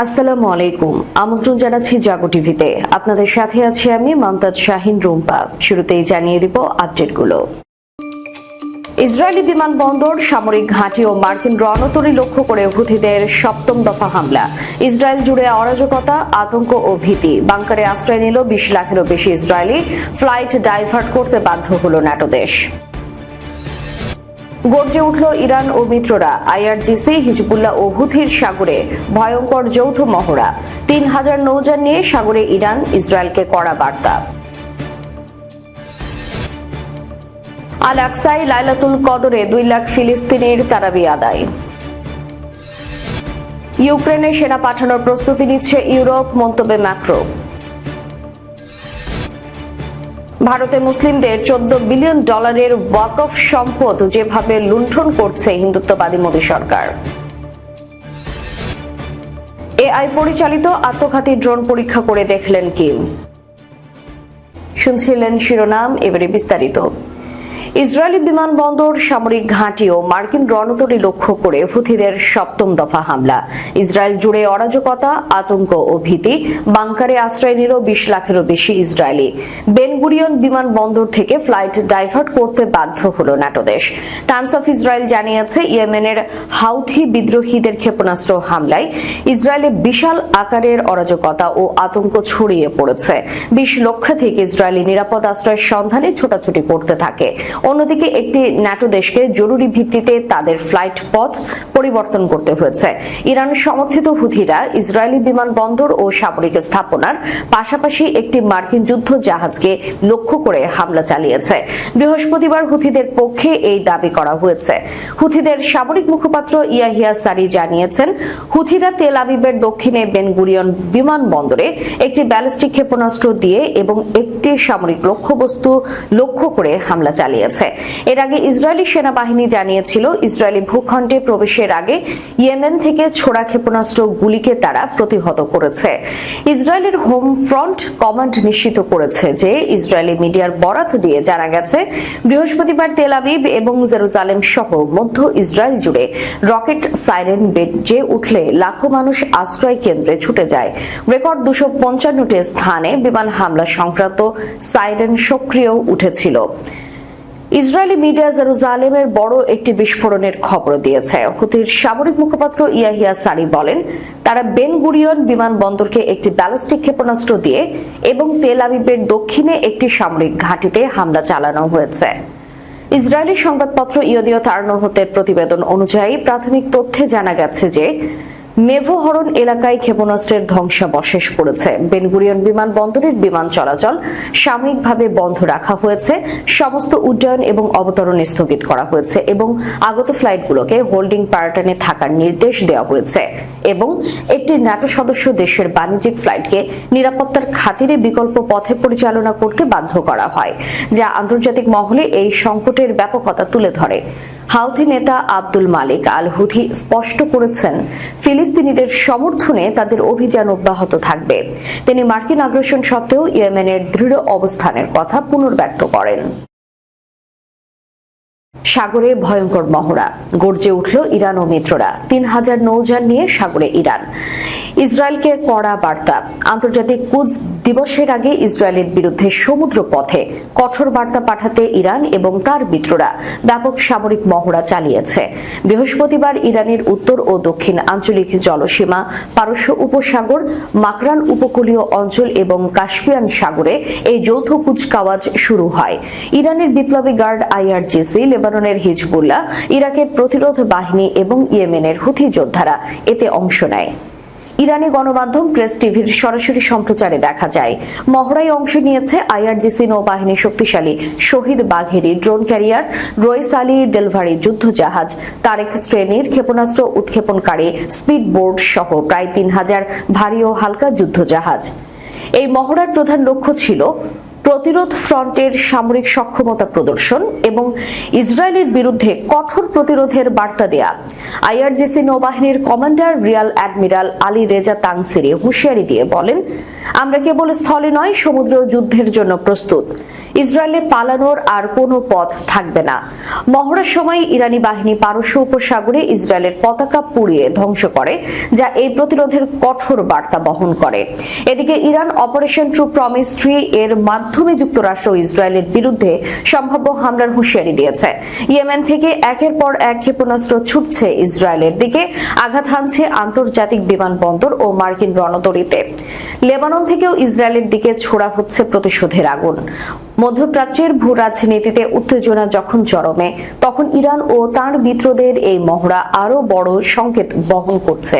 আসসালামু আলাইকুম। আমন্ত্রণ জানাচ্ছি জাগো টিভিতে। আপনাদের সাথে আছি আমি মমতাজ শাহিন রুম্পা। শুরুতেই জানিয়ে দিব আপডেটগুলো। ইসরায়েলি বিমানবন্দর, সামরিক ঘাঁটি ও মার্কিন রণতরী লক্ষ্য করে হুথিদের সপ্তম দফা হামলা। ইসরায়েল জুড়ে অরাজকতা, আতঙ্ক ও ভীতি। বাংকারে আশ্রয় নিল বিশ লাখেরও বেশি ইসরায়েলি। ফ্লাইট ডাইভার্ট করতে বাধ্য হল ন্যাটো দেশ। গর্জে উঠল ইরান ও মিত্ররা। আইআরজিসি, হিজবুল্লাহ ও হুথির সাগরে ভয়ঙ্কর যৌথ মহড়া। তিন হাজার নৌযান নিয়ে সাগরে ইরান, ইসরায়েলকে কড়া বার্তা। আল আকসাই লাইলাতুল কদরে দুই লাখ ফিলিস্তিনির তারাবি আদায়। ইউক্রেনে সেনা পাঠানোর প্রস্তুতি নিচ্ছে ইউরোপ, মন্তব্যে ম্যাক্রো। ভারতে মুসলিমদের চোদ্দ বিলিয়ন ডলারের ওয়াকফ সম্পদ যেভাবে লুণ্ঠন করছে হিন্দুত্ববাদী মোদী সরকার। এআই পরিচালিত আত্মঘাতী ড্রোন পরীক্ষা করে দেখলেন কিম। শুনছিলেন শিরোনাম, এবারে বিস্তারিত। ইসরায়েলি বিমানবন্দর, সামরিক ঘাঁটি ও মার্কিন রণতরী লক্ষ্য করে হুথিদের সপ্তম দফা হামলা। ইসরায়েল জুড়ে অরাজকতা, আতঙ্ক ও ভীতি বাংকারে আশ্রয় নিল বিশ লাখেরও বেশি ইসরায়েলি। বেনগুরিয়ন বিমানবন্দর থেকে ফ্লাইট ডাইভার্ট করতে বাধ্য হল ন্যাটো দেশ টাইমস অফ ইসরায়েল জানিয়েছে, ইয়েমেনের হাউথি বিদ্রোহীদের ক্ষেপণাস্ত্র হামলায় ইসরায়েলে বিশাল আকারের অরাজকতা ও আতঙ্ক ছড়িয়ে পড়েছে। বিশ লক্ষাধিক ইসরায়েলি নিরাপদ আশ্রয়ের সন্ধানে ছোটাছুটি করতে থাকে। অন্যদিকে একটি ন্যাটো দেশকে জরুরি ভিত্তিতে তাদের ফ্লাইট পথ পরিবর্তন করতে হয়েছে। ইরান সমর্থিত হুথিরা ইসরায়েলি বিমানবন্দর ও সামরিক স্থাপনার পাশাপাশি একটি মার্কিন যুদ্ধ জাহাজকে লক্ষ্য করে হামলা চালিয়েছে। বৃহস্পতিবার হুথিদের পক্ষে এই দাবি করা হয়েছে। হুথিদের সামরিক মুখপাত্র ইয়াহিয়া সারি জানিয়েছেন, হুথিরা তেল আবিবের দক্ষিণে বেনগুরিয়ন বিমানবন্দরে একটি ব্যালিস্টিক ক্ষেপণাস্ত্র দিয়ে এবং একটি সামরিক লক্ষ্যবস্তু লক্ষ্য করে হামলা চালিয়েছে। এর আগে ইসরায়েলি সেনাবাহিনী জানিয়েছিল, ইসরায়েলি ভূখণ্ডে প্রবেশের আগে ইয়েমেন থেকে ছোড়া ক্ষেপণাস্ত্র গুলিকে তারা প্রতিহত করেছে। ইসরায়েলের হোম ফ্রন্ট কমান্ড নিশ্চিত করেছে যে ইসরায়েলি মিডিয়ার বরাত দিয়ে জানা গেছে, বৃহস্পতিবার তেল আবিব এবং জেরুজালেম সহ মধ্য ইসরায়েল জুড়ে রকেট সাইরেন বেজে উঠলে লাখো মানুষ আশ্রয় কেন্দ্রে ছুটে যায়। রেকর্ড দুশো পঞ্চান্নটি স্থানে বিমান হামলা সংক্রান্ত সাইরেন সক্রিয় উঠেছিল। ইসরায়েলি মিডিয়া জেরুজালেমের বড় একটি বিস্ফোরণের খবর দিয়েছে। হুতির সামরিক মুখপাত্র ইয়াহিয়া সারি বলেন, তারা বেন গুরিয়ন বিমানবন্দরকে একটি ব্যালিস্টিক ক্ষেপণাস্ত্র দিয়ে এবং তেল আবিবের দক্ষিণে একটি সামরিক ঘাঁটিতে হামলা চালানো হয়েছে। ইসরায়েলি সংবাদপত্র ইয়দীয় তারনহতের প্রতিবেদন অনুযায়ী প্রাথমিক তথ্যে জানা গেছে যে মেভোহরণ এলাকায় ক্ষেপণাস্ত্রের ধ্বংসাবশেষ পড়েছে। বেনগুরিয়ন বিমানবন্দরের বিমান চলাচল সাময়িকভাবে বন্ধ রাখা হয়েছে। সমস্ত উড্ডয়ন এবং অবতরণ স্থগিত করা হয়েছে এবং আগত ফ্লাইটগুলোকে হোল্ডিং প্যারাটনে থাকার নির্দেশ দেওয়া হয়েছে এবং একটি ন্যাটো সদস্য দেশের বাণিজ্যিক ফ্লাইটকে নিরাপত্তার খাতিরে বিকল্প পথে পরিচালনা করতে বাধ্য করা হয়, যা আন্তর্জাতিক মহলে এই সংকটের ব্যাপকতা তুলে ধরে। হাউথি নেতা আব্দুল মালিক আল হুথি স্পষ্ট করেছেন, ফিলিস্তিনিদের সমর্থনে তাদের অভিযান অব্যাহত থাকবে। তিনি মার্কিন আগ্রাসন সত্ত্বেও ইয়েমেনের দৃঢ় অবস্থানের কথা পুনর্ব্যক্ত করেন। সাগরে ভয়ঙ্কর মহড়া, গর্জে উঠল ইরান ও মিত্ররা। তিন হাজার নৌযান নিয়ে সাগরে ইরান। ইসরায়েলকে কড়া বার্তা। আন্তর্জাতিক কুজ দিবসের আগে ইসরায়েলের বিরুদ্ধে সমুদ্র পথে কঠোর বার্তা পাঠাতে ইরান এবং তার মিত্ররা ব্যাপক সামরিক মহড়া চালিয়েছে। বৃহস্পতিবার ইরানের উত্তর ও দক্ষিণ আঞ্চলিক জলসীমা, পারস্য উপসাগর, মাকরান উপকূলীয় অঞ্চল এবং কাশ্মীয়ান সাগরে এই যৌথ কুচকাওয়াজ শুরু হয়। ইরানের বিপ্লবী গার্ড আইআরজিসি, লেবাননের হিজবুল্লাহ, ইরাকের প্রতিরোধ বাহিনী এবং ইয়েমেনের হুথি যোদ্ধারা এতে অংশ নেয়। ইরানি গণমাধ্যম প্রেস টিভির সরাসরি সম্প্রচারে দেখা যায়। মহড়ায় অংশ নিয়েছে আইআরজিসি নৌবাহিনী শক্তিশালী Shahid Bagheri drone carrier, Rais Ali Delvari যুদ্ধজাহাজ, তারেক শ্রেণির ক্ষেপণাস্ত্র উৎক্ষেপণকারী স্পিড বোর্ড সহ প্রায় তিন হাজার ভারী ও হালকা যুদ্ধজাহাজ। এই মহড়ার প্রধান লক্ষ্য ছিল প্রতিরোধ ফ্রন্টের সামরিক সক্ষমতা প্রদর্শন এবং ইসরায়েলের বিরুদ্ধে কঠোর প্রতিরোধের বার্তা দেয়া। আইআরজিসি নৌবাহিনীর commander rear admiral Ali Reza Tangsiri হুঁশিয়ারি দিয়ে বলেন, আমরা কেবল স্থলে নয়, সমুদ্র যুদ্ধের জন্য প্রস্তুত। ইসরায়েলে পালানোর আর কোনো পথ থাকবে না। মহড়ার সময় ইরানি বাহিনী পারস্য উপসাগরে ইসরায়েলের পতাকা পুড়িয়ে ধ্বংস করে, যা এই প্রতিরোধের কঠোর বার্তা বহন করে। এদিকে Iran operation true promise three এর মাধ্যমে যুক্তরাষ্ট্র ও ইসরায়েলের বিরুদ্ধে সম্ভাব্য হামলার হুঁশিয়ারি দিয়েছে। ইয়েমেন থেকে একের পর এক ক্ষেপণাস্ত্র ছুটছে ইসরায়েলের দিকে, আঘাত হানছে আন্তর্জাতিক বিমানবন্দর ও মার্কিন রণতরীতে। লেবানন থেকেও ইসরায়েলের দিকে ছোড়া হচ্ছে প্রতিশোধের আগুন। মধ্যপ্রাচ্যের ভূ রাজনীতিতে উত্তেজনা যখন চরমে, তখন ইরান ও তার মিত্রদের এই মহড়া আরও বড় সংকেত বহন করছে।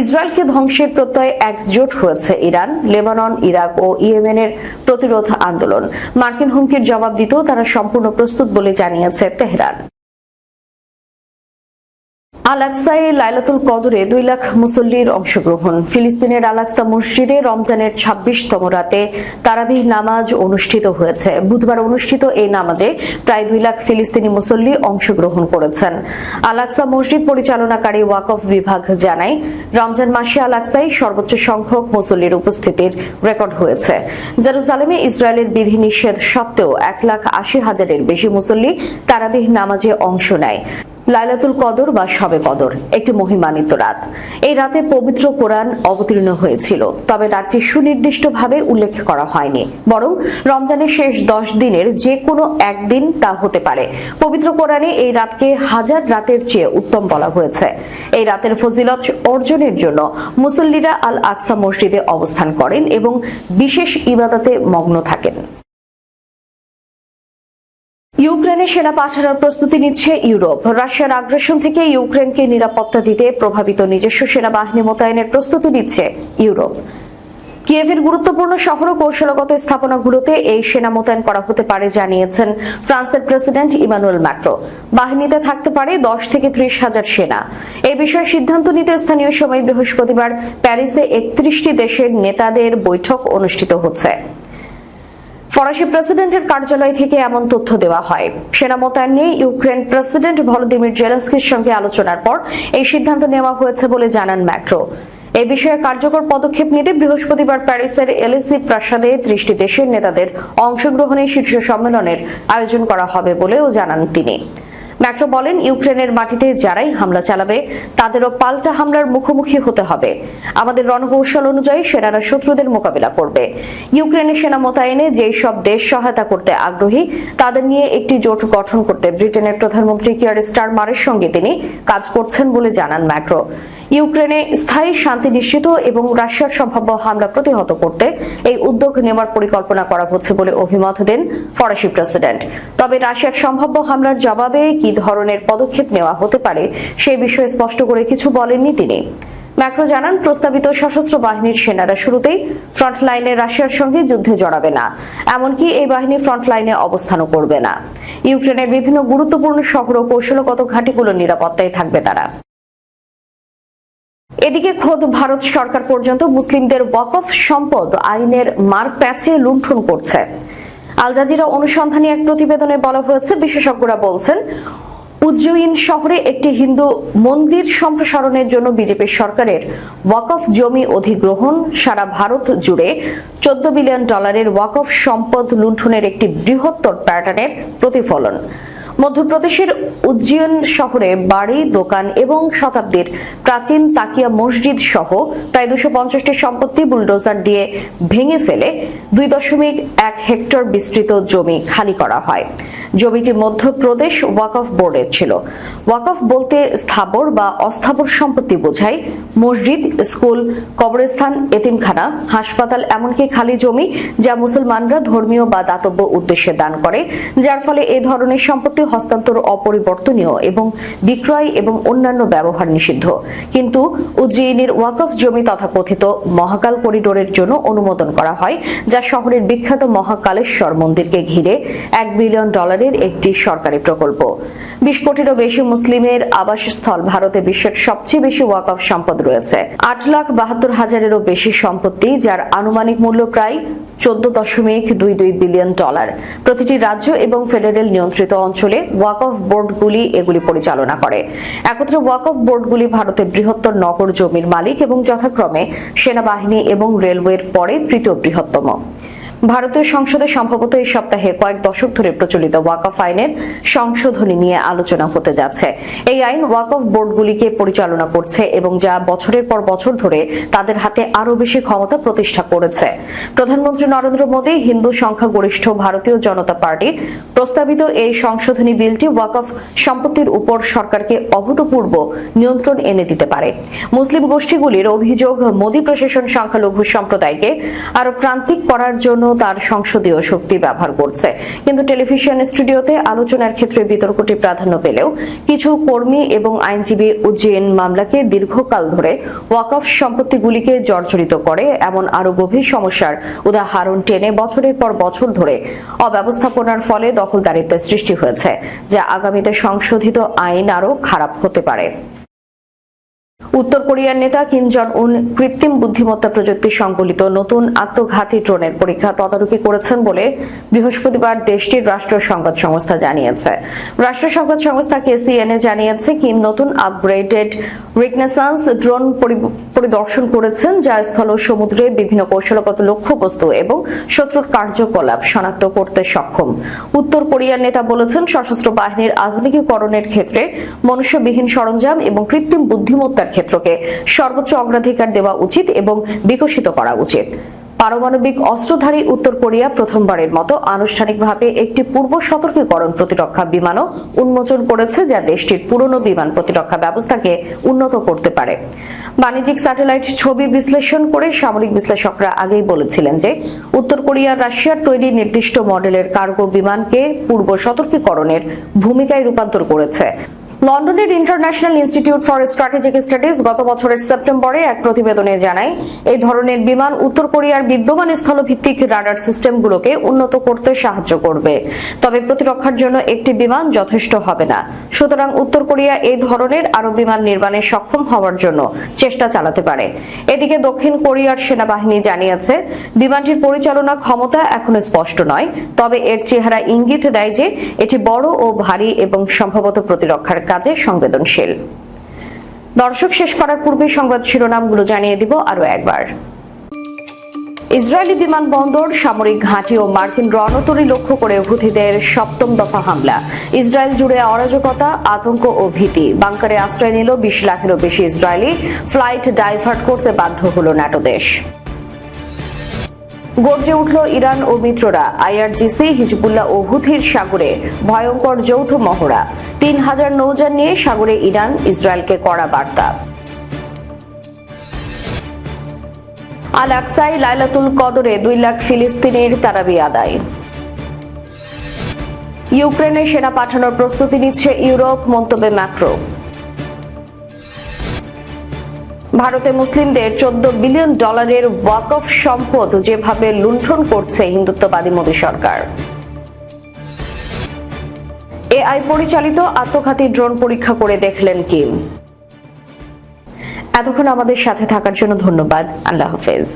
ইসরায়েলকে ধ্বংসের প্রত্যয় একজোট হয়েছে ইরান, লেবানন, ইরাক ও ইয়েমেনের প্রতিরোধ আন্দোলন। মার্কিন হুমকির জবাব দিতেও তারা সম্পূর্ণ প্রস্তুত বলে জানিয়েছে তেহরান। আলাক্সায় লাইলাতুল কদরে দুই লাখ মুসল্লির অংশগ্রহণ। ফিলিস্তিনের আলাক্সা মসজিদে রমজানের ছাব্বিশতম রাতে তারাবিহ নামাজ অনুষ্ঠিত হয়েছে। বুধবার অনুষ্ঠিত এই নামাজে প্রায় দুই লাখ ফিলিস্তিনি মুসল্লি অংশগ্রহণ করেছেন। আলাক্সা মসজিদ পরিচালনাকারী ওয়াকফ বিভাগ জানায়, রমজান মাসে আলাক্সায় সর্বোচ্চ সংখ্যক মুসল্লির উপস্থিতির রেকর্ড হয়েছে। জেরুজালেমে ইসরায়েলের বিধিনিষেধ সত্ত্বেও এক লাখ আশি হাজারের বেশি মুসল্লি তারাবিহ নামাজে অংশ নেয়। লাইলাতুল কদর বা শবে কদর, একটি মহিমান্বিত রাত। এই রাতে পবিত্র কোরআন অবতীর্ণ হয়েছিল, তবে রাতটি সুনির্দিষ্টভাবে উল্লেখ করা হয়নি। বরং রমজানের শেষ দশ দিনের যে কোনো একদিন তা হতে পারে। পবিত্র কোরআনে এই রাতকে হাজার রাতের চেয়ে উত্তম বলা হয়েছে। এই রাতের ফজিলত অর্জনের জন্য মুসল্লিরা আল আকসা মসজিদে অবস্থান করেন এবং বিশেষ ইবাদাতে মগ্ন থাকেন। ইউক্রেনে সেনা পাঠানোর প্রস্তুতি নিচ্ছে ইউরোপ। রাশিয়ার আগ্রাসন থেকে ইউক্রেনকে নিরাপত্তা দিতে প্রভাবিত নিজস্ব সেনাবাহিনী মোতায়েনের প্রস্তুতি নিচ্ছে ইউরোপ। কিয়েভের গুরুত্বপূর্ণ শহর ও কৌশলগত স্থাপনাগুলোতে এই সেনা মোতায়েন করা হতে পারে জানিয়েছেন ফ্রান্সের প্রেসিডেন্ট ইমানুয়েল ম্যাক্রো। বাহিনীতে থাকতে পারে দশ থেকে ত্রিশ হাজার সেনা। এ বিষয়ে সিদ্ধান্ত নিতে স্থানীয় সময় বৃহস্পতিবার প্যারিসে একত্রিশটি দেশের নেতাদের বৈঠক অনুষ্ঠিত হচ্ছে। ফরাসি প্রেসিডেন্টের কার্যালয় থেকে এমন তথ্য দেওয়া হয়। সেনা মোতায়েন নিয়ে ইউক্রেন প্রেসিডেন্ট ভলোদিমির জেলেন্সকির সঙ্গে আলোচনার পর এই সিদ্ধান্ত নেওয়া হয়েছে বলে জানান ম্যাক্রো। এ বিষয়ে কার্যকর পদক্ষেপ নিতে বৃহস্পতিবার প্যারিসের এলএসি প্রাসাদে ত্রিশটি দেশের নেতাদের অংশগ্রহণে শীর্ষ সম্মেলনের আয়োজন করা হবে বলেও জানান তিনি। ম্যাক্রো বলেন, ইউক্রেনের মাটিতে যারাই হামলা চালাবে, তাদেরও পাল্টা হামলার মুখোমুখি হতে হবে। আমাদের রণকৌশল অনুযায়ী সেনারা শত্রুদের মোকাবিলা করবে। ইউক্রেনের সেনা মোতায়েনে যেই সব দেশ সহায়তা করতে আগ্রহী, তাদের নিয়ে একটি জোট গঠন করতে ব্রিটেনের প্রধানমন্ত্রী কিয়ার স্টারমারের সঙ্গে তিনি কাজ করছেন বলে জানান ম্যাক্রো। ইউক্রেনে স্থায়ী শান্তি নিশ্চিত এবং রাশিয়ার সম্ভাব্য হামলা প্রতিহত করতে এই উদ্যোগ নেওয়ার পরিকল্পনা করা হচ্ছে বলে অভিমত দেন ফরাসি প্রেসিডেন্ট। তবে রাশিয়ার সম্ভাব্য হামলার জবাবে কি ধরনের পদক্ষেপ নেওয়া হতে পারে সেই বিষয়ে স্পষ্ট করে কিছু বলেননি তিনি। ম্যাক্রো জানান, প্রস্তাবিত সশস্ত্র বাহিনীর সেনারা শুরুতেই ফ্রন্ট লাইনে রাশিয়ার সঙ্গে যুদ্ধে জড়াবে না। এমনকি এই বাহিনী ফ্রন্ট লাইনে অবস্থানও করবে না। ইউক্রেনের বিভিন্ন গুরুত্বপূর্ণ শহর ও কৌশলগত ঘাঁটিগুলোর নিরাপত্তায় থাকবে তারা। এদিকে খোদ ভারত সরকার পর্যন্ত মুসলিমদের ওয়াকফ সম্পদ আইনের মার প্যাচে লুণ্ঠন করছে। আল জাজিরা অনুসন্ধানী এক প্রতিবেদনে বলা হয়েছে, বিশেষজ্ঞরা বলছেন, উজ্জয়িন শহরে একটি হিন্দু মন্দির সম্প্রসারণের জন্য বিজেপি সরকারের ওয়াকফ জমি অধিগ্রহণ সারা ভারত জুড়ে চোদ্দ বিলিয়ন ডলারের ওয়াকফ সম্পদ লুণ্ঠনের একটি বৃহত্তর প্যাটার্নের প্রতিফলন। মধ্যপ্রদেশের উজ্জয়ন শহরে বাড়ি, দোকান এবং শতাব্দীর প্রাচীন তাকিয়া মসজিদ সহ প্রায় দুশো পঞ্চাশটি সম্পত্তি বুলডোজার দিয়ে ভেঙে ফেলে দুই দশমিক এক হেক্টর বিস্তৃত জমি খালি করা হয়। জমিটি মধ্যপ্রদেশ ওয়াকফ বোর্ডের ছিল। ওয়াকফ বলতে স্থাবর বা অস্থাবর সম্পত্তি বোঝায় মসজিদ, স্কুল, কবরস্থান, এতিমখানা, হাসপাতাল এমনকি খালি জমি যা মুসলমানরা ধর্মীয় বা দাতব্য উদ্দেশ্যে দান করে, যার ফলে এই ধরনের সম্পত্তি হস্তান্তর অপরিবর্তনীয় এবং বিক্রয় এবং অন্যান্য ব্যবহার নিষিদ্ধ। কিন্তু উজ্জয়িনীর ওয়াকফ জমি তথাকথিত মহাকাল করিডোরের জন্য অনুমোদন করা হয়, যা শহরের বিখ্যাত মহাকালেশ্বর মন্দিরকে ঘিরে এক বিলিয়ন ডলারের একটি সরকারি প্রকল্প। বিশ কোটিরও বেশি মুসলিমের আবাসস্থল ভারতে বিশ্বের সবচেয়ে বেশি ওয়াকফ সম্পদ রয়েছে। আট লাখ বাহাত্তর হাজারেরও বেশি সম্পত্তি, যার আনুমানিক মূল্য প্রায় চোদ্দ দশমিক দুই দুই বিলিয়ন ডলার। প্রতিটি রাজ্য এবং ফেডারেল নিয়ন্ত্রিত অঞ্চলে ওয়াকফ বোর্ডগুলি এগুলি পরিচালনা করে। একত্রে ওয়াকফ বোর্ডগুলি ভারতের বৃহত্তর নগর জমির মালিক এবং যথাক্রমে সেনাবাহিনী এবং রেলওয়ের পরে তৃতীয় বৃহত্তম। ভারতীয় সংসদে সম্ভবত এই সপ্তাহে কয়েক দশক ধরে প্রচলিত ওয়াকফ আইনের সংশোধনী নিয়ে আলোচনা হতে যাচ্ছে। এই আইন ওয়াকফ বোর্ডগুলিকে পরিচালনা করছে এবং যা বছরের পর বছর ধরে তাদের হাতে আরও বেশি ক্ষমতা প্রতিষ্ঠা করেছে। প্রধানমন্ত্রী নরেন্দ্র মোদী, হিন্দু সংখ্যাগরিষ্ঠ ভারতীয় জনতা পার্টি প্রস্তাবিত এই সংশোধনী বিলটি ওয়াকফ সম্পত্তির উপর সরকারকে অভূতপূর্ব নিয়ন্ত্রণ এনে দিতে পারে। মুসলিম গোষ্ঠীগুলির অভিযোগ, মোদী প্রশাসন সংখ্যালঘু সম্প্রদায়কে আরও প্রান্তিক করার জন্য তার সংসদীয় শক্তি ব্যবহার করছে। কিন্তু টেলিভিশন স্টুডিওতে আলোচনার ক্ষেত্রে বিতর্কটি প্রাধান্য পেলেও কিছু কর্মী এবং আইনজীবী উজ্জয়ন মামলাকে দীর্ঘকাল ধরে ওয়াকফ সম্পত্তিগুলিকে জর্জরিত করে এমন আরও গভীর সমস্যার উদাহরণ টেনে বছরের পর বছর ধরে অব্যবস্থাপনার ফলে দখলদারিত্বের সৃষ্টি হয়েছে, যা আগামীতে সংশোধিত আইন আরও খারাপ হতে পারে। উত্তর কোরিয়ার নেতা কিম জন উন কৃত্রিম বুদ্ধিমত্তা প্রযুক্তি সংবলিত নতুন আত্মঘাতী ড্রোনের পরীক্ষা তদারকি করেছেন বলে বৃহস্পতিবার দেশটির রাষ্ট্র সংবাদ সংস্থা জানিয়েছে। রাষ্ট্র সংবাদ সংস্থা কেসিএনএ জানিয়েছে, কিম নতুন আপগ্রেডেড রিকনেসান্স ড্রোন পরি- পরিদর্শন করেছেন, যা স্থল সমুদ্রে বিভিন্ন কৌশলগত লক্ষ্যবস্তু এবং শত্রুর কার্যকলাপ শনাক্ত করতে সক্ষম। উত্তর কোরিয়ার নেতা বলেছেন, সশস্ত্র বাহিনীর আধুনিকীকরণের ক্ষেত্রে মনুষ্যবিহীন সরঞ্জাম এবং কৃত্রিম বুদ্ধিমত্তার ক্ষেত্রকে সর্বোচ্চ অগ্রাধিকার দেওয়া উচিত এবং বিকশিত করা উচিত। পারমাণবিক অস্ত্রধারী উত্তর কোরিয়া প্রথমবারের মতো আনুষ্ঠানিকভাবে একটি পূর্ব সতর্কীকরণ প্রতিরক্ষা বিমানও উন্মোচন করেছে, যা দেশটির পুরনো বিমান প্রতিরক্ষা ব্যবস্থাকে উন্নত করতে পারে। বাণিজ্যিক স্যাটেলাইট ছবি বিশ্লেষণ করে সামরিক বিশ্লেষকরা আগেই বলেছিলেন যে, উত্তর কোরিয়া রাশিয়ার তৈরি নির্দিষ্ট মডেলের কার্গো বিমানকে পূর্ব সতর্কীকরণের ভূমিকায় রূপান্তর করেছে। লন্ডনের international institute for strategic studies গত বছরের সেপ্টেম্বরে এক প্রতিবেদনে জানায়, এই ধরনের বিমান উত্তর কোরিয়ার বিদ্যমান স্থলভিত্তিক রাডার সিস্টেমগুলোকে উন্নত করতে সাহায্য করবে। তবে প্রতিরক্ষার জন্য একটি বিমান যথেষ্ট হবে না। সুতরাং উত্তর কোরিয়া এই ধরনের আরও বিমান নির্মাণে সক্ষম হওয়ার জন্য চেষ্টা চালাতে পারে। এদিকে দক্ষিণ কোরিয়ার সেনাবাহিনী জানিয়েছে, বিমানটির পরিচালনা ক্ষমতা এখনও স্পষ্ট নয়, তবে এর চেহারা ইঙ্গিত দেয় যে, এটি বড় ও ভারী এবং সম্ভবত প্রতিরক্ষার কাজে সংবেদনশীল। দর্শক, শেষ করার পূর্বে সংবাদ শিরোনামগুলো জানিয়ে দিব আরও একবার। ইসরায়েলি বিমানবন্দর, সামরিক ঘাঁটি ও মার্কিন রণতরী লক্ষ্য করে হুথিদের সপ্তম দফা হামলা। ইসরায়েল জুড়ে অরাজকতা, আতঙ্ক ও ভীতি। বাংকারে আশ্রয় নিল বিশ লাখেরও বেশি ইসরায়েলি। ফ্লাইট ডাইভার্ট করতে বাধ্য হলো ন্যাটো দেশ। গর্জে উঠল ইরান ও মিত্ররা। আইআরজিসি, হিজবুল্লাহ ও হুথির সাগরে ভয়ঙ্কর যৌথ মহড়া। তিন হাজার নৌযান নিয়ে সাগরে ইরান, ইসরায়েলকে কড়া বার্তা। আল আকসাই লাইলাতুল কদরে দুই লাখ ফিলিস্তিনের তারাবি আদায়। ইউক্রেনে সেনা পাঠানোর প্রস্তুতি নিচ্ছে ইউরোপ, মন্তব্যে ম্যাক্রো। ভারতে মুসলিমদের চোদ্দ বিলিয়ন ডলারের ওয়াকফ সম্পদ যেভাবে লুণ্ঠন করছে হিন্দুত্ববাদী মোদী সরকার। এআই পরিচালিত আত্মঘাতী ড্রোন পরীক্ষা করে দেখলেন কিম। এতক্ষণ আমাদের সাথে থাকার জন্য ধন্যবাদ। আল্লাহ হাফেজ।